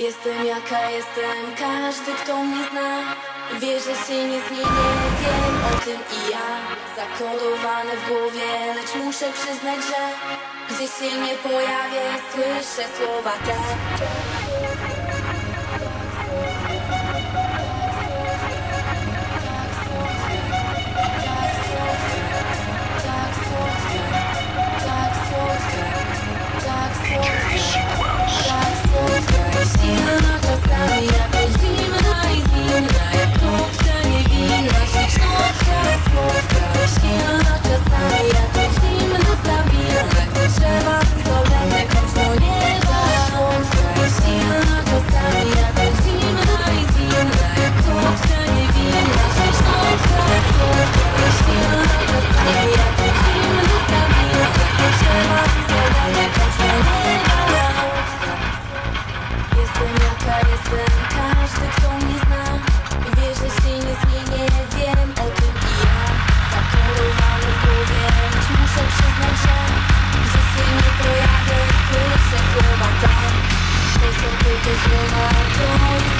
Jestem jaka jestem, każdy kto mnie zna Wie, że się nie zmienię, wiem o tym i ja. Zakodowane w głowie, lecz muszę przyznać, że Gdzie się nie pojawię, słyszę słowa te. is I don't